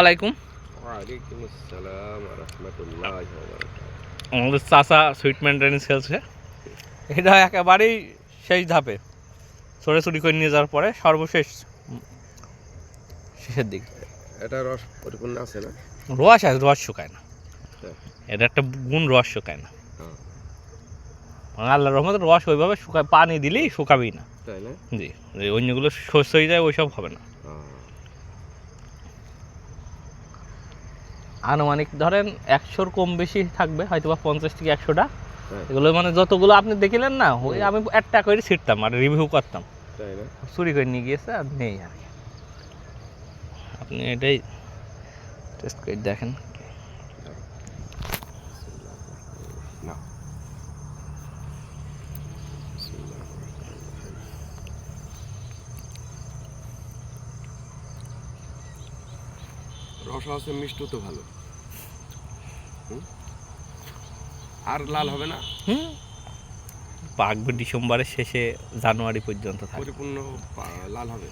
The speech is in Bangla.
আলাইকুম। ওয়ালাইকুম আসসালাম রহমতুল্লাহ আমাদের চাচা সুইট মেনটেন্স খেলছে। এটা একেবারেই শেষ ধাপে। করে নিয়ে যাওয়ার পরে সর্বশেষ শেষের দিক। এটা রস পরিপূর্ণ আছে না? রস আছে রস শুকায় না। হ্যাঁ। এটা একটা গুণ রস শুকায় না। হ্যাঁ। মানে আল্লাহ রহমত রস ওইভাবে শুকায় পানি দিলেই শুকাবেই না। তাই না? জি অন্যগুলো শস্য হয়ে যায় ওইসব হবে না হ্যাঁ। আনুমানিক ধরেন একশোর কম বেশি থাকবে হয়তো বা পঞ্চাশ থেকে একশোটা। হ্যাঁ। এগুলো মানে যতগুলো আপনি দেখিলেন না ওই আমি একটা করে ছিটতাম আর রিভিউ করতাম। চুরি করে নিয়ে গিয়েছে আর নেই আর আপনি এটাই টেস্ট করে দেখেন না রস আছে মিষ্ট তো ভালো? আর লাল হবে না? হুম? পাকবে ডিসেম্বরের শেষে জানুয়ারি পর্যন্ত পরিপূর্ণ লাল হবে।